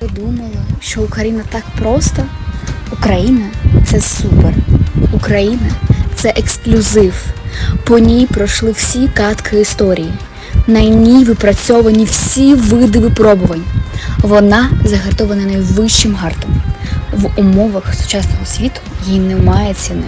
Ви думали, що Україна так просто? Україна це супер. Україна це ексклюзив. По ній пройшли всі катки історії. На ній випрацьовані всі види випробувань. Вона загартована найвищим гартом. В умовах сучасного світу їй немає ціни.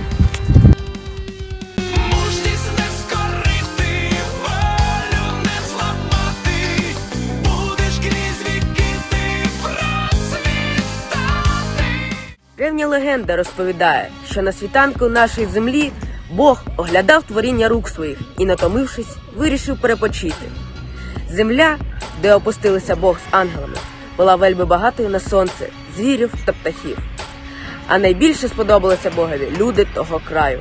Древня легенда розповідає, що на світанку нашої землі Бог оглядав творіння рук своїх і, натомившись, вирішив перепочити. Земля, де опустилися Бог з ангелами, була вельми багатою на сонце, звірів та птахів. А найбільше сподобалося Богові люди того краю.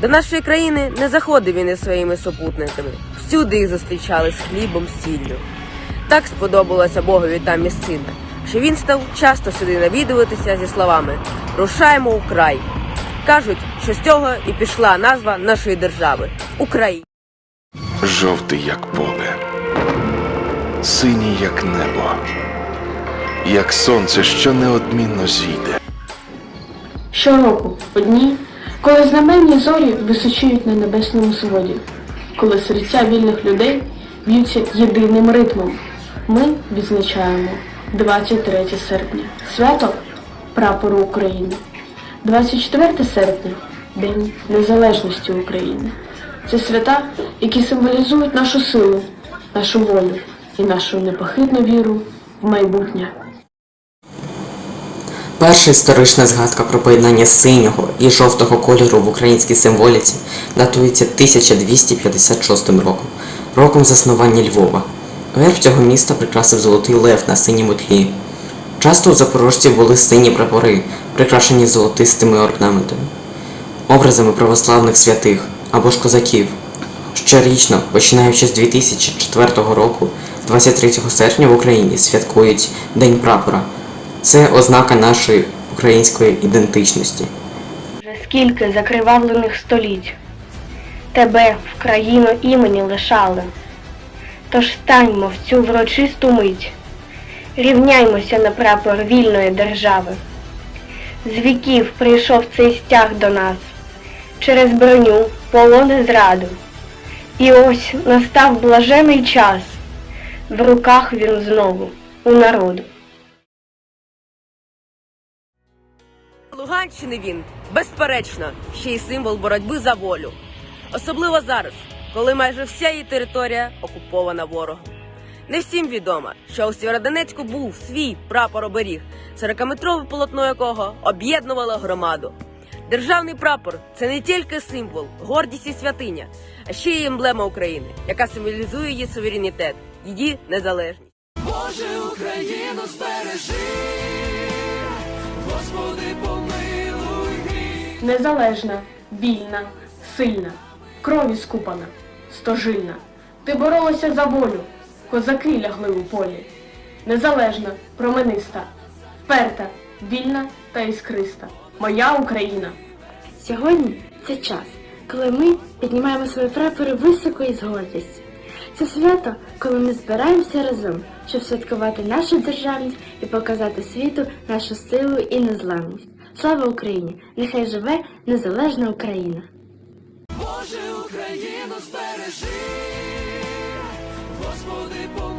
До нашої країни не заходив він із своїми супутниками. Всюди їх зустрічали з хлібом, сіллю. Так сподобалося Богові та місцина, що він став часто сюди навідуватися зі словами Рушаємо у край. Кажуть, що з цього і пішла назва нашої держави Україна. жовтий, як поле, синій, як небо, як сонце, що неодмінно зійде. Щороку, у дні, коли знаменні зорі височують на небесному своді, коли серця вільних людей б'ються єдиним ритмом, ми відзначаємо 23 серпня свято прапору України. 24 серпня День Незалежності України. Це свята, які символізують нашу силу, нашу волю і нашу непохитну віру в майбутнє. Перша історична згадка про поєднання синього і жовтого кольору в українській символіці датується 1256 роком, роком заснування Львова. Герб цього міста прикрасив золотий лев на синьому тлі. Часто у запорожців були сині прапори, прикрашені золотистими орнаментами, образами православних святих або ж козаків. Щорічно, починаючи з 2004 року, 23 серпня в Україні святкують День прапора. Це ознака нашої української ідентичності. Вже скільки закривавлених століть тебе в країну імені лишали. Тож станьмо в цю врочисту мить, рівняймося на прапор вільної держави. З віків прийшов цей стяг до нас через броню, полон і зраду. І ось настав блажений час, в руках він знову у народу. Луганщини він, безперечно, ще й символ боротьби за волю. Особливо зараз, коли майже вся її територія окупована ворогом. Не всім відомо, що у Сєвєродонецьку був свій прапор оберіг, 40-метрове полотно якого об'єднувало громаду. Державний прапор це не тільки символ, гордість і святиня, а ще й емблема України, яка символізує її суверенітет, її незалежність. Боже, Україну збережи, Господи, помилуй гріх. Незалежна, вільна, сильна, крові скупана, стожильна. Ти боролася за волю, козаки лягли у полі. Незалежна, промениста, вперта, вільна та іскриста. Моя Україна. Сьогодні це час, коли ми піднімаємо свої прапори високо і з гордістю. Це свято, коли ми збираємося разом, щоб святкувати нашу державність і показати світу нашу силу і незламність. Слава Україні! Нехай живе незалежна Україна! Боже, Україну збережи, Господи, помилуй